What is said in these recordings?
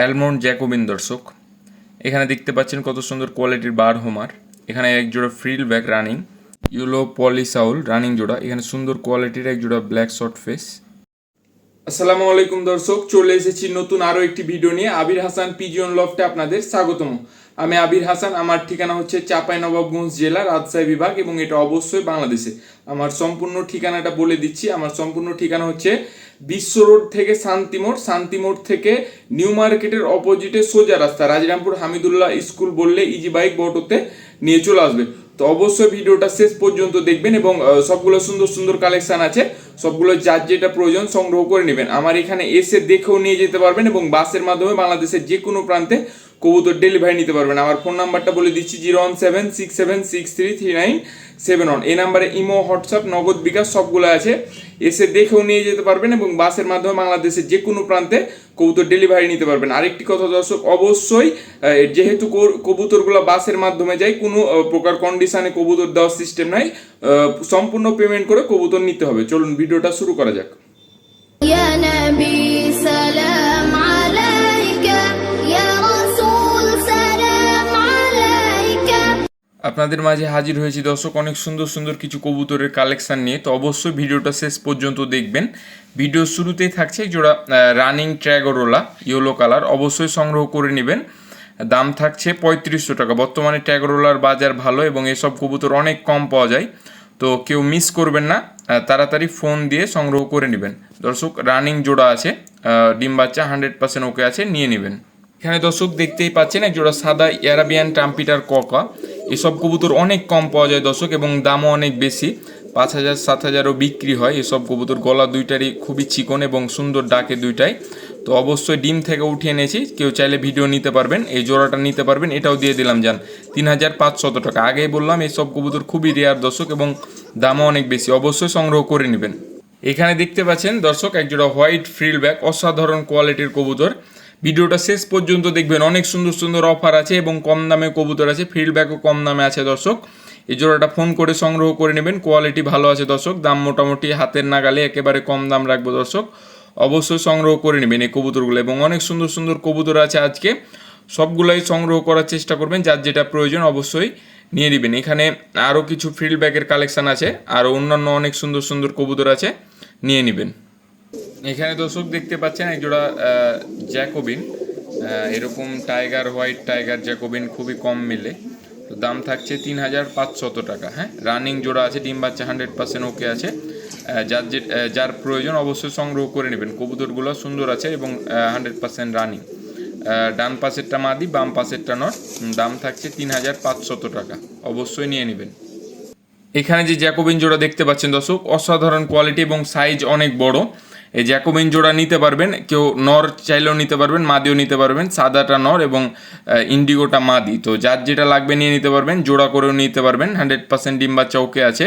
Almond Jacobin দর্শক। এখানে দেখতে পাচ্ছেন কত সুন্দর কোয়ালিটির বার হোমার। এখানে এক জোড়া ফ্রিল ব্যাক রানিং ইউলো পলিসাউল রানিং জোড়া। এখানে সুন্দর কোয়ালিটির এক জোড়া ব্ল্যাক শর্ট ফেস। আসসালামু আলাইকুম দর্শক, চলে এসেছি নতুন আরও একটি ভিডিও নিয়ে। আবির হাসান পিজিওন লফটে আপনাদের স্বাগতম। আমি আবির হাসান, আমার ঠিকানা হচ্ছে চাঁপাইনবাবগঞ্জ জেলা, রাজশাহী বিভাগ, এবং এটা অবশ্যই বাংলাদেশে। আমার সম্পূর্ণ ঠিকানাটা বলে দিচ্ছি। আমার সম্পূর্ণ ঠিকানা হচ্ছে বিশ্ব রোড থেকে শান্তিমোড় শান্তিমোড় থেকে নিউ মার্কেটের অপোজিটে সোজা রাস্তা। রাজরামপুর হামিদুল্লাহ স্কুল বললে ইজি বাইক বটোতে নিয়ে চলে আসবে। তো অবশ্যই ভিডিওটা শেষ পর্যন্ত দেখবেন এবং সবগুলো সুন্দর সুন্দর কালেকশন আছে। সবগুলো যার যেটা প্রয়োজন সংগ্রহ করে নেবেন। আমার এখানে এসে দেখেও নিয়ে যেতে পারবেন এবং বাসের মাধ্যমে বাংলাদেশের যে কোনো প্রান্তে কবুতর ডেলিভারি নিতে পারবেন। আমার ফোন নাম্বারটা বলে দিচ্ছি zero one seven six seven six three three nine seven one এই নাম্বারে ইমো, হোয়াটসঅ্যাপ, নগদ বিকাশ সবগুলো আছে। এসে দেখেও নিয়ে যেতে পারবেন এবং বাসের মাধ্যমে বাংলাদেশের যে কোনো প্রান্তে কবুতর ডেলিভারি নিতে পারবেন। আরেকটি কথা দর্শক, অবশ্যই যেহেতু কবুতরগুলো বাসের মাধ্যমে যায়, কোনো প্রকার কন্ডিশনে কবুতর দেওয়ার সিস্টেম নাই সম্পূর্ণ পেমেন্ট করে কবুতর নিতে হবে। চলুন, ভিডিওটা শুরু করা যাক। আপনাদের মাঝে হাজির হয়েছি। দর্শক, অনেক সুন্দর সুন্দর কিছু কবুতরের কালেকশান নিয়ে। তো অবশ্যই ভিডিওটা শেষ পর্যন্ত দেখবেন। ভিডিও শুরুতেই থাকছে জোড়া রানিং ট্র্যাগরোলা ইয়েলো কালার অবশ্যই সংগ্রহ করে নেবেন। দাম থাকছে পঁয়ত্রিশশো টাকা। বর্তমানে ট্যাগরোলার বাজার ভালো এবং এসব কবুতর অনেক কম পাওয়া যায়। তো কেউ মিস করবেন না। তাড়াতাড়ি ফোন দিয়ে সংগ্রহ করে নেবেন। দর্শক রানিং জোড়া আছে। ডিম বাচ্চা হান্ড্রেড পার্সেন্ট ওকে আছে। নিয়ে নেবেন। এখানে দর্শক দেখতেই পাচ্ছেন, এক জোড়া সাদা অ্যারাবিয়ান টাম্পিটার ককা এসব কবুতর অনেক কম পাওয়া যায় দর্শক, এবং দামও অনেক বেশি। পাঁচ হাজার, সাত হাজারও বিক্রি হয় এসব কবুতর। গলা দুইটারই খুবই চিকন এবং সুন্দর ডাকে দুইটাই। তো অবশ্যই ডিম থেকে উঠিয়ে নিয়েছি কেউ চাইলে ভিডিও নিতে পারবেন, এই জোড়াটা নিতে পারবেন, এটাও দিয়ে দিলাম যান তিন হাজার পাঁচশত টাকা। আগেই বললাম এইসব কবুতর খুবই রেয়ার দর্শক, এবং দামও অনেক বেশি। অবশ্যই সংগ্রহ করে নেবেন। এখানে দেখতে পাচ্ছেন দর্শক, একজোড়া হোয়াইট ফ্রিল ব্যাক অসাধারণ কোয়ালিটির কবুতর। ভিডিওটা শেষ পর্যন্ত দেখবেন। অনেক সুন্দর সুন্দর অফার আছে এবং কম দামে কবুতর আছে ফিল্ড ব্যাকও কম দামে আছে দর্শক। এই জোড়াটা ফোন করে সংগ্রহ করে নেবেন কোয়ালিটি ভালো আছে দর্শক। দাম মোটামুটি হাতের নাগালে একেবারে কম দাম রাখব দর্শক। অবশ্যই সংগ্রহ করে নেবেন এই কবুতরগুলো এবং অনেক সুন্দর সুন্দর কবুতর আছে আজকে। সবগুলাই সংগ্রহ করার চেষ্টা করবেন, যার যেটা প্রয়োজন অবশ্যই নিয়ে নেবেন। এখানে আরও কিছু ফিল্ড ব্যাগের কালেকশন আছে, আর অন্যান্য অনেক সুন্দর সুন্দর কবুতর আছে, নিয়ে নেবেন। এখানে দর্শক দেখতে পাচ্ছেন একজোড়া জ্যাকোবিন। এরকম টাইগার, হোয়াইট টাইগার, জ্যাকোবিন খুবই কম মিলে। তো দাম থাকছে তিন হাজার পাঁচশত টাকা হ্যাঁ? রানিং জোড়া আছে, ডিম বাচ্চা হান্ড্রেড পার্সেন্ট ওকে আছে। যার যে যার প্রয়োজন অবশ্যই সংগ্রহ করে নেবেন। কবুতরগুলো সুন্দর আছে এবং হান্ড্রেড পার্সেন্ট রানিং। ডান পাশেরটা মাদি, বাম পাশেরটা নট। দাম থাকছে তিন হাজার পাঁচশত টাকা, অবশ্যই নিয়ে নেবেন। এখানে যে জ্যাকোবিন জোড়া দেখতে পাচ্ছেন দর্শক, অসাধারণ কোয়ালিটি এবং সাইজ অনেক বড়। এই জ্যাকোবিন জোড়া নিতে পারবেন, কেউ নর চাইলেও নিতে পারবেন, মাদিও নিতে পারবেন, সাদাটা নর এবং ইন্ডিগোটা মাদি। তো যার যেটা লাগবে নিয়ে নিতে পারবেন, জোড়া করেও নিতে পারবেন হান্ড্রেড পার্সেন্ট ডিম বাচ্চা ওকে আছে।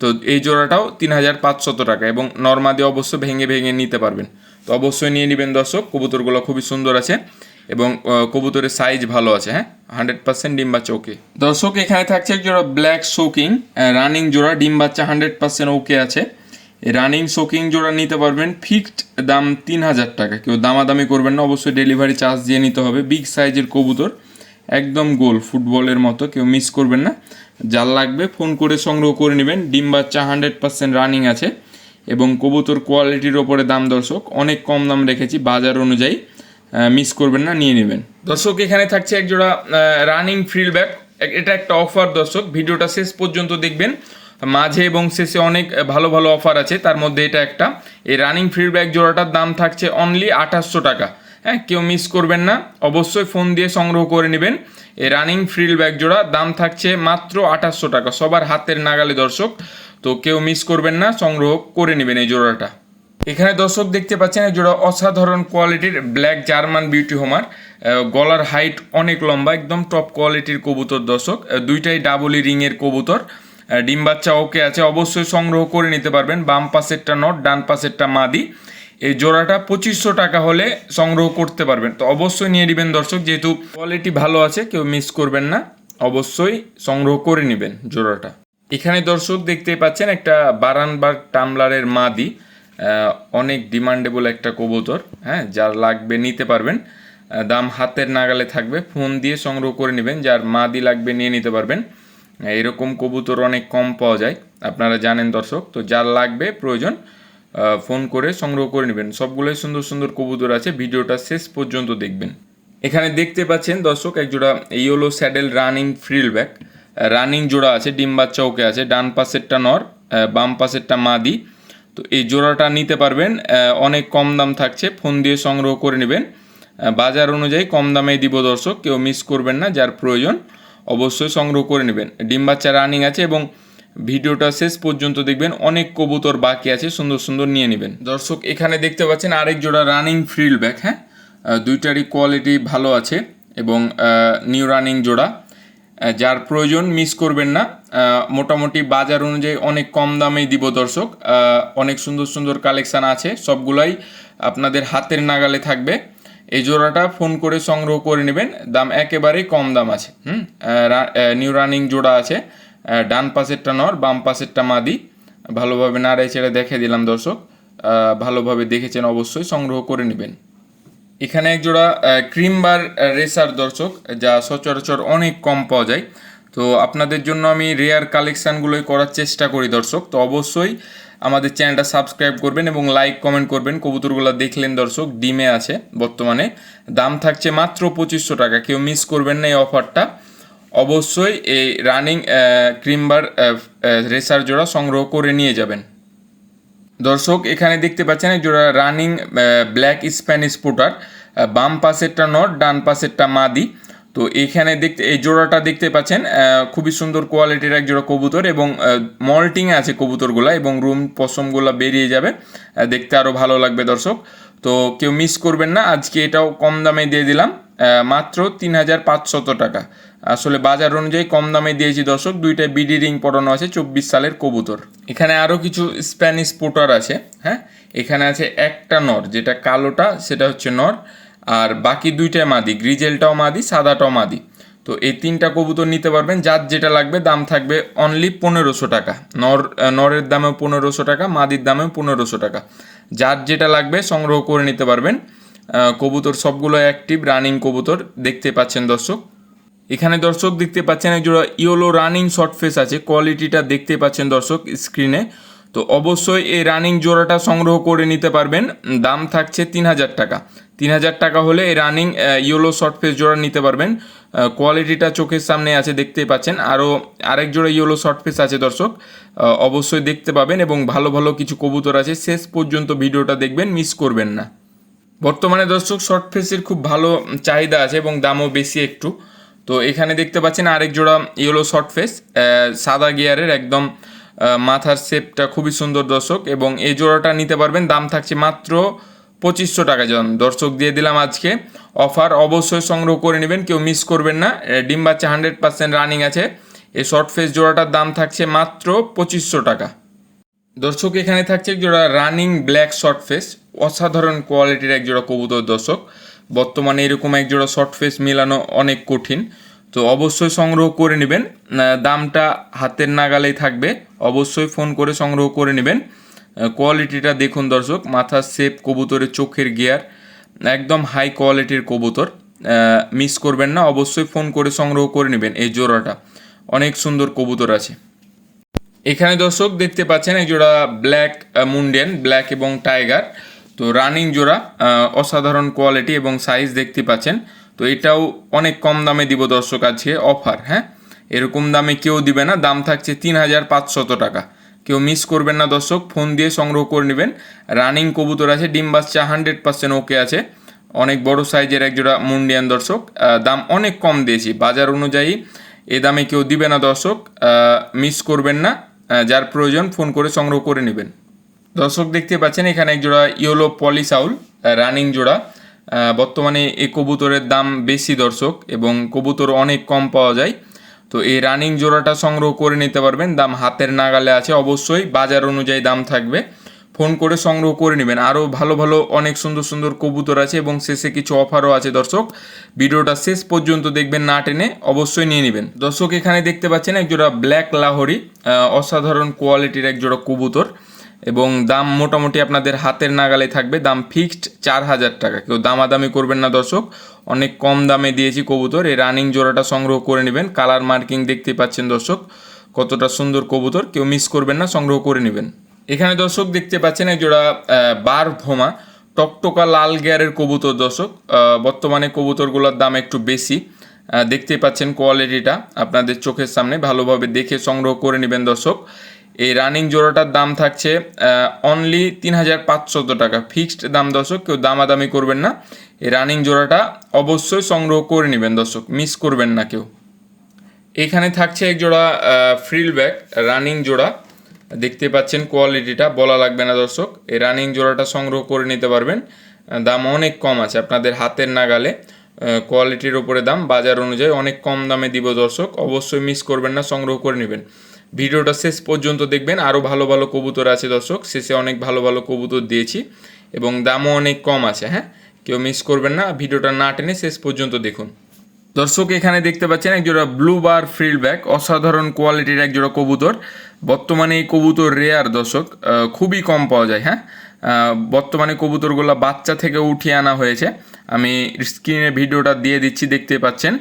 তো এই জোড়াটাও তিন হাজার পাঁচশত টাকা এবং নর্মাদি অবশ্য ভেঙে ভেঙে নিতে পারবেন। তো অবশ্যই নিয়ে নেবেন দর্শক, কবুতরগুলো খুবই সুন্দর আছে এবং কবুতরের সাইজ ভালো আছে হ্যাঁ? হান্ড্রেড পার্সেন্ট ডিম বাচ্চা ওকে। দর্শক, এখানে থাকছে এক জোড়া ব্ল্যাক শোকিং রানিং জোড়া, ডিম বাচ্চা হান্ড্রেড পার্সেন্ট ওকে আছে। রানিং শোকিং জোড়া নিতে পারবেন। ফিক্সড দাম তিন হাজার টাকা। কেউ দামাদামি করবেন না, অবশ্যই ডেলিভারি চার্জ দিয়ে নিতে হবে। বিগ সাইজের কবুতর, একদম গোল, ফুটবলের মতো, কেউ মিস করবেন না। যার লাগবে ফোন করে সংগ্রহ করে নেবেন। ডিম বাচ্চা হান্ড্রেড পার্সেন্ট রানিং আছে এবং কবুতর কোয়ালিটির ওপরে দাম দর্শক, অনেক কম দাম রেখেছি, বাজার অনুযায়ী মিস করবেন না, নিয়ে নেবেন। দর্শক, এখানে থাকছে এক জোড়া রানিং ফ্রিল ব্যাক এটা একটা অফার দর্শক, ভিডিওটা শেষ পর্যন্ত দেখবেন। মাঝে এবং শেষে অনেক ভালো ভালো অফার আছে। তার মধ্যে এটা একটা। এই রানিং ফ্রিল ব্যাক জোড়াটার দাম থাকছে অনলি আঠাশশো টাকা। হ্যাঁ কেউ মিস করবেন না। অবশ্যই ফোন দিয়ে সংগ্রহ করে নেবেন। এই রানিং ফ্রিল ব্যাগ জোড়া দাম থাকছে মাত্র আঠাশশো টাকা। সবার হাতের নাগালে, দর্শক। তো কেউ মিস করবেন না, সংগ্রহ করে নেবেন এই জোড়াটা। এখানে দর্শক দেখতে পাচ্ছেন, এই জোড়া অসাধারণ কোয়ালিটির ব্ল্যাক জার্মান বিউটি হোমার গলার হাইট অনেক লম্বা, একদম টপ কোয়ালিটির কবুতর, দর্শক। দুইটাই ডাবলি রিংয়ের কবুতর। ডিম বাচ্চা ওকে আছে, অবশ্যই সংগ্রহ করে নিতে পারবেন। বাম পাশেরটা নট, ডান পাশেরটা মাদি। এই জোড়াটা পঁচিশশো টাকা হলে সংগ্রহ করতে পারবেন। তো অবশ্যই নিয়ে নেবেন দর্শক, যেহেতু কোয়ালিটি ভালো আছে, কেউ মিস করবেন না। অবশ্যই সংগ্রহ করে নেবেন জোড়াটা। এখানে দর্শক দেখতে পাচ্ছেন একটা বারানবার টামলারের মাদি অনেক ডিমান্ডেবল একটা কবুতর হ্যাঁ যার লাগবে নিতে পারবেন। দাম হাতের নাগালে থাকবে, ফোন দিয়ে সংগ্রহ করে নেবেন, যার মাদি লাগবে নিয়ে নিতে পারবেন। এরকম কবুতর অনেক কম পাওয়া যায়। আপনারা জানেন দর্শক, তো যার লাগবে প্রয়োজন ফোন করে সংগ্রহ করে নেবেন। সবগুলোই সুন্দর সুন্দর কবুতর আছে, ভিডিওটা শেষ পর্যন্ত দেখবেন। এখানে দেখতে পাচ্ছেন দর্শক, এক জোড়া yellow saddle running frill back running জোড়া আছে, ডিম বাচ্চা ওকে আছে, ডান পাশেরটা নর বাম পাশেরটা মাদি। তো এই জোড়াটা নিতে পারবেন অনেক কম দাম থাকছে, ফোন দিয়ে সংগ্রহ করে নেবেন। বাজার অনুযায়ী কম দামে দিব দর্শক, কেউ মিস করবেন না, যার প্রয়োজন। অবশ্যই সংগ্রহ করে নেবেন। ডিম বাচ্চা রানিং আছে এবং ভিডিওটা শেষ পর্যন্ত দেখবেন। অনেক কবুতর বাকি আছে, সুন্দর সুন্দর নিয়ে নেবেন। দর্শক, এখানে দেখতে পাচ্ছেন আরেক জোড়া রানিং ফ্রিল ব্যাক হ্যাঁ? দুইটারই কোয়ালিটি ভালো আছে এবং নিউ রানিং জোড়া। যার প্রয়োজন মিস করবেন না। মোটামুটি বাজার অনুযায়ী অনেক কম দামেই দিব দর্শক। অনেক সুন্দর সুন্দর কালেকশান আছে। সবগুলাই আপনাদের হাতের নাগালে থাকবে। এই জোড়াটা ফোন করে সংগ্রহ করে নেবেন। দাম একেবারেই কম দাম আছে। হুম? নিউ রানিং জোড়া আছে। ডান পাশেরটা নর, বাম পাশেরটা মাদি। ভালোভাবে নাড়াই ছেড়ে দেখে দিলাম দর্শক। ভালোভাবে দেখেছেন অবশ্যই, সংগ্রহ করে নেবেন। এখানে এক জোড়া ক্রিম বার রেসার দর্শক, যা সচরাচর অনেক কম পাওয়া যায়। তো আপনাদের জন্য আমি রেয়ার কালেকশানগুলোই করার চেষ্টা করি দর্শক। তো অবশ্যই আমাদের চ্যানেলটা সাবস্ক্রাইব করবেন এবং লাইক, কমেন্ট করবেন। কবুতরগুলো দেখলেন দর্শক, ডিমে আছে বর্তমানে। দাম থাকছে মাত্র পঁচিশশো টাকা। কেউ মিস করবেন না এই অফারটা অবশ্যই এই রানিং ক্রিমবার রেসার জোড়া সংগ্রহ করে নিয়ে যাবেন। দর্শক, এখানে দেখতে পাচ্ছেন জোড়া রানিং ব্ল্যাক স্প্যানিশ পোটার বাম পাশেরটা নট, ডান পাশেরটা মাদি। তো এখানে দেখতে এই জোড়াটা দেখতে পাচ্ছেন খুবই সুন্দর কোয়ালিটির এক জোড়া কবুতর এবং মল্টিংয়ে আছে কবুতরগুলা এবং রুম পশমগুলা বেরিয়ে যাবে। দেখতে আরও ভালো লাগবে দর্শক। তো কেউ মিস করবেন না, আজকে এটাও কম দামে দিয়ে দিলাম মাত্র তিন হাজার পাঁচশত টাকা। আসলে বাজার অনুযায়ী কম দামে দিয়েছি দর্শক, দুইটা বিডি রিং পরানো আছে চব্বিশ সালের কবুতর। এখানে আরও কিছু স্প্যানিশ পোটার আছে হ্যাঁ? এখানে আছে একটা নর, যেটা কালোটা, সেটা হচ্ছে নর। আর বাকি দুইটাই মাদি, গ্রিজেলটাও মাদি, সাদাটাও মাদি। তো এই তিনটা কবুতর নিতে পারবেন, যার যেটা লাগবে দাম থাকবে অনলি পনেরোশো টাকা। নর নরের দামেও পনেরোশো টাকা, মাদির দামেও পনেরোশো টাকা। যার যেটা লাগবে সংগ্রহ করে নিতে পারবেন। কবুতর সবগুলো অ্যাক্টিভ রানিং কবুতর দেখতে পাচ্ছেন দর্শক। এখানে দর্শক দেখতে পাচ্ছেন এক জোড়া ইয়োলো রানিং শর্ট ফেস আছে কোয়ালিটিটা দেখতে পাচ্ছেন দর্শক স্ক্রিনে তো অবশ্যই এই রানিং জোড়াটা সংগ্রহ করে নিতে পারবেন, দাম থাকছে তিন হাজার টাকা। তিন হাজার টাকা হলে এই রানিং ইয়োলো শর্ট ফেস জোড়া নিতে পারবেন। কোয়ালিটিটা চোখের সামনে আছে, দেখতেই পাচ্ছেন। আরও আরেক জোড়া ইয়োলো শর্ট ফেস আছে, দর্শক। অবশ্যই দেখতে পাবেন এবং ভালো ভালো কিছু কবুতর আছে। শেষ পর্যন্ত ভিডিওটা দেখবেন মিস করবেন না। বর্তমানে, দর্শক শর্ট ফেসের খুব ভালো চাহিদা আছে এবং দামও বেশি একটু। তো এখানে দেখতে পাচ্ছেন আরেক জোড়া ইয়েলো শর্ট ফেস সাদা গিয়ারের একদম মাথার শেপটা খুবই সুন্দর, দর্শক। এবং এই জোড়াটা নিতে পারবেন, দাম থাকছে মাত্র পঁচিশশো টাকা জন। দর্শক দিয়ে দিলাম আজকে। অফার অবশ্যই সংগ্রহ করে নেবেন, কেউ মিস করবেন না। ডিম বাচ্চা হান্ড্রেড পার্সেন্ট রানিং আছে। এই শর্ট ফেস জোড়াটার দাম থাকছে মাত্র পঁচিশশো টাকা। দর্শক, এখানে থাকছে এক জোড়া রানিং ব্ল্যাক শর্ট ফেস অসাধারণ কোয়ালিটির এক জোড়া কবুতর দর্শক। বর্তমানে এরকম এক জোড়া শর্ট ফেস মেলানো অনেক কঠিন। তো অবশ্যই সংগ্রহ করে নেবেন। দামটা হাতের নাগালেই থাকবে। অবশ্যই ফোন করে সংগ্রহ করে নেবেন। কোয়ালিটিটা দেখুন দর্শক মাথার শেপ কবুতরের চোখের গিয়ার একদম হাই কোয়ালিটির কবুতর। মিস করবেন না, অবশ্যই ফোন করে সংগ্রহ করে নেবেন এই জোড়াটা। অনেক সুন্দর কবুতর আছে। এখানে দর্শক দেখতে পাচ্ছেন, এই জোড়া ব্ল্যাক মুন্ডেন ব্ল্যাক এবং টাইগার তো রানিং জোড়া অসাধারণ কোয়ালিটি এবং সাইজ দেখতে পাচ্ছেন। তো এটাও অনেক কম দামে দিব দর্শক আজকে অফার হ্যাঁ? এরকম দামে কেউ দিবে না, দাম থাকছে তিন হাজার পাঁচশত টাকা। কেউ মিস করবেন না দর্শক ফোন দিয়ে সংগ্রহ করে নেবেন। রানিং কবুতর আছে, ডিম বাচ্চা হান্ড্রেড পার্সেন্ট ওকে আছে। অনেক বড় সাইজের এক জোড়া মুন্ডিয়ান দর্শক দাম অনেক কম দিয়েছি। বাজার অনুযায়ী এ দামে কেউ দিবে না দর্শক মিস করবেন না যার প্রয়োজন ফোন করে সংগ্রহ করে নেবেন। দর্শক দেখতে পাচ্ছেন, এখানে এক জোড়া ইয়েলো পলিসাউল রানিং জোড়া। বর্তমানে এই কবুতরের দাম বেশি দর্শক এবং কবুতর অনেক কম পাওয়া যায়। তো এই রানিং জোড়াটা সংগ্রহ করে নিতে পারবেন। দাম হাতের নাগালে আছে অবশ্যই, বাজার অনুযায়ী দাম থাকবে। ফোন করে সংগ্রহ করে নেবেন। আরও ভালো ভালো, অনেক সুন্দর সুন্দর কবুতর আছে এবং শেষে কিছু অফারও আছে। দর্শক, ভিডিওটা শেষ পর্যন্ত দেখবেন না টেনে অবশ্যই নিয়ে নেবেন। দর্শক, এখানে দেখতে পাচ্ছেন একজোড়া ব্ল্যাক লাহরি অসাধারণ কোয়ালিটির একজোড়া কবুতর। এবং দাম মোটামুটি আপনাদের হাতের নাগালে থাকবে। দাম ফিক্সড চার হাজার টাকা। কেউ দামাদামি করবেন না, দর্শক। অনেক কম দামে দিয়েছি কবুতর। এই রানিং জোড়াটা সংগ্রহ করে নেবেন। কালার মার্কিং দেখতে পাচ্ছেন, দর্শক। কতটা সুন্দর কবুতর। কেউ মিস করবেন না, সংগ্রহ করে নেবেন। এখানে, দর্শক, দেখতে পাচ্ছেন এক জোড়া বার ভোমা টকটকা লাল গিয়ারের কবুতর, দর্শক। বর্তমানে কবুতরগুলোর দাম একটু বেশি। দেখতে পাচ্ছেন কোয়ালিটিটা। আপনাদের চোখের সামনে ভালোভাবে দেখে সংগ্রহ করে নেবেন, দর্শক। এই রানিং জোড়াটার দাম থাকছে অনলি তিন হাজার পাঁচশত টাকা। ফিক্সড দাম দর্শক, কেউ দামাদামি করবেন না। এই রানিং জোড়াটা অবশ্যই সংগ্রহ করে নেবেন দর্শক মিস করবেন না কেউ। এখানে থাকছে এক জোড়া ফ্রিল ব্যাগ রানিং জোড়া। দেখতে পাচ্ছেন কোয়ালিটিটা বলা লাগবে না দর্শক। এই রানিং জোড়াটা সংগ্রহ করে নিতে পারবেন। দাম অনেক কম আছে আপনাদের হাতের নাগালে। কোয়ালিটির উপরে দাম, বাজার অনুযায়ী অনেক কম দামে দিব দর্শক। অবশ্যই মিস করবেন না, সংগ্রহ করে নেবেন। ভিডিওটা শেষ পর্যন্ত দেখবেন। আরও ভালো ভালো কবুতর আছে দর্শক। শেষে অনেক ভালো ভালো কবুতর দিয়েছি এবং দামও অনেক কম আছে হ্যাঁ? কেউ মিস করবেন না। ভিডিওটা না টেনে শেষ পর্যন্ত দেখুন। দর্শক, এখানে দেখতে পাচ্ছেন একজোড়া ব্লু বার ফ্রিল ব্যাক অসাধারণ কোয়ালিটির একজোড়া কবুতর। বর্তমানে এই কবুতর রেয়ার দর্শক খুবই কম পাওয়া যায় হ্যাঁ? বর্তমানে কবুতরগুলো বাচ্চা থেকে উঠিয়ে আনা হয়েছে। আমি স্ক্রিনে ভিডিওটা দিয়ে দিচ্ছি, দেখতে পাচ্ছেন।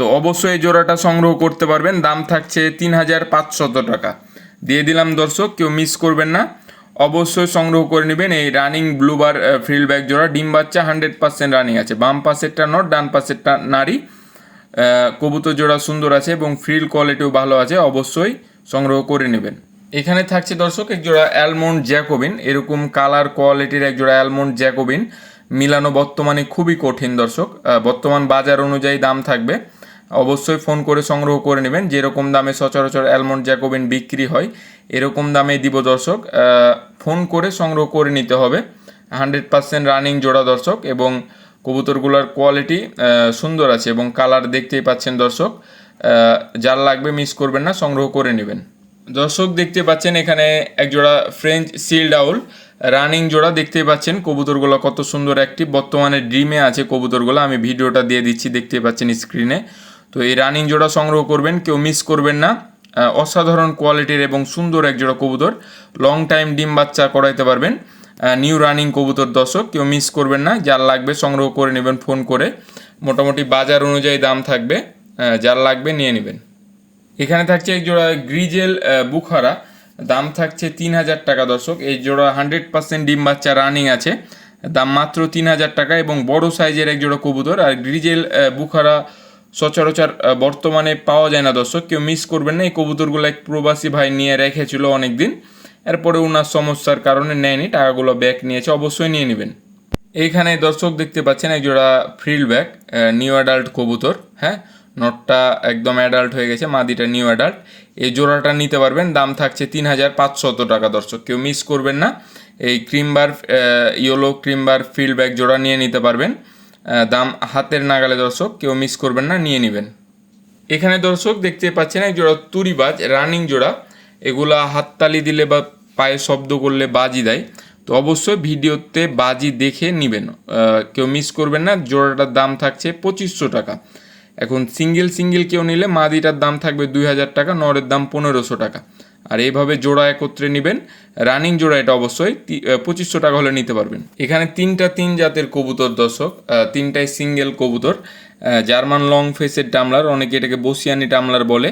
তো অবশ্যই জোড়াটা সংগ্রহ করতে পারবেন। দাম থাকছে তিন হাজার পাঁচশত টাকা। দিয়ে দিলাম দর্শক, কেউ মিস করবেন না। অবশ্যই সংগ্রহ করে নেবেন এই রানিং ব্লুবার ফ্রিল ব্যাগ জোড়া। ডিম বাচ্চা হান্ড্রেড পার্সেন্ট রানিং আছে। বাম পাশেরটা নট ডান পাশেরটা নারী। কবুতর জোড়া সুন্দর আছে এবং ফ্রিল কোয়ালিটিও ভালো আছে। অবশ্যই সংগ্রহ করে নেবেন। এখানে থাকছে দর্শক, এক জোড়া অ্যালমন্ড জ্যাকোবিন এরকম কালার কোয়ালিটির এক জোড়া অ্যালমন্ড জ্যাকোবিন মিলানো বর্তমানে খুবই কঠিন দর্শক। বর্তমান বাজার অনুযায়ী দাম থাকবে। অবশ্যই ফোন করে সংগ্রহ করে নেবেন। যেরকম দামে সচরাচর অ্যালমন্ড জ্যাকোবিন বিক্রি হয়, এরকম দামে দিব দর্শক। ফোন করে সংগ্রহ করে নিতে হবে। হান্ড্রেড পার্সেন্ট রানিং জোড়া দর্শক এবং কবুতরগুলোর কোয়ালিটি সুন্দর আছে এবং কালার দেখতেই পাচ্ছেন দর্শক। যার লাগবে মিস করবেন না, সংগ্রহ করে নেবেন। দর্শক দেখতে পাচ্ছেন এখানে এক জোড়া ফ্রেঞ্চ সিল্ড আউল রানিং জোড়া দেখতেই পাচ্ছেন, কবুতরগুলো কত সুন্দর একটি। বর্তমানে ড্রিমে আছে কবুতরগুলো, আমি ভিডিওটা দিয়ে দিচ্ছি, দেখতেই পাচ্ছেন স্ক্রিনে তো এই রানিং জোড়া সংগ্রহ করবেন, কেউ মিস করবেন না। অসাধারণ কোয়ালিটির এবং সুন্দর এক জোড়া কবুতর। লং টাইম ডিম বাচ্চা করাইতে পারবেন। নিউ রানিং কবুতর দর্শক, কেউ মিস করবেন না। যার লাগবে সংগ্রহ করে নেবেন ফোন করে। মোটামুটি বাজার অনুযায়ী দাম থাকবে। যার লাগবে নিয়ে নেবেন। এখানে থাকছে এক জোড়া গ্রিজেল বুখারা। দাম থাকছে তিন হাজার টাকা দর্শক। এই জোড়া হান্ড্রেড পার্সেন্ট ডিম বাচ্চা রানিং আছে। দাম মাত্র তিন হাজার টাকা এবং বড় সাইজের এক জোড়া কবুতর। আর গ্রিজেল বুখারা সচরাচর বর্তমানে পাওয়া যায় না দর্শক, কেউ মিস করবেন না। এই কবুতরগুলো এক প্রবাসী ভাই নিয়ে রেখেছিল অনেক দিন এরপরে ওনার সমস্যার কারণে নেয়নি, টাকাগুলো ব্যাক নিয়েছে, অবশ্যই নিয়ে নেবেন। এইখানে দর্শক দেখতে পাচ্ছেন, এক জোড়া ফ্রিল ব্যাক নিউ অ্যাডাল্ট কবুতর হ্যাঁ? নটটা একদম অ্যাডাল্ট হয়ে গেছে, মাদিটা নিউ অ্যাডাল্ট এই জোড়াটা নিতে পারবেন, দাম থাকছে তিন হাজার পাঁচশত টাকা দর্শক। কেউ মিস করবেন না। এই cream bar yellow cream bar field bag জোড়া নিয়ে নিতে পারবেন। দাম হাতের নাগালে দর্শক, কেউ মিস করবেন না, নিয়ে নেবেন। এখানে দর্শক দেখতে পাচ্ছেন, এক জোড়া তুরিবাজ রানিং জোড়া। এগুলা হাততালি দিলে বা পায়ে শব্দ করলে বাজি দেয়। তো অবশ্যই ভিডিওতে বাজি দেখে নেবেন। কেউ মিস করবেন না, জোড়াটার দাম থাকছে পঁচিশশো টাকা। এখন সিঙ্গেল সিঙ্গেল কেউ নিলে মাদিটার দাম থাকবে দুই হাজার টাকা, নরের দাম পনেরোশো টাকা। আর এইভাবে জোড়া একত্রে নেবেন। রানিং জোড়া এটা অবশ্যই পঁচিশশো টাকা হলে নিতে পারবেন। এখানে তিনটা তিন জাতের কবুতর দর্শক তিনটাই সিঙ্গেল কবুতর। জার্মান লং ফেসের টামলার অনেকে এটাকে বসিয়ানি টামলার বলে।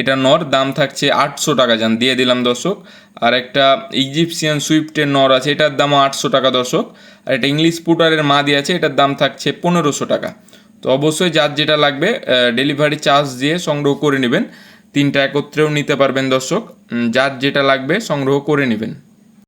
এটা নর, দাম থাকছে আটশো টাকা যান, দিয়ে দিলাম দর্শক। আর একটা ইজিপসিয়ান সুইফটের নর আছে, এটার দামও আটশো টাকা দর্শক। আর একটা ইংলিশ পুটারের মাদি আছে, এটার দাম থাকছে পনেরোশো টাকা। তো অবশ্যই যার যেটা লাগবে ডেলিভারি চার্জ দিয়ে সংগ্রহ করে নেবেন। তিনটা একত্রেও নিতে পারবেন দর্শক। যার যেটা লাগবে সংগ্রহ করে নেবেন।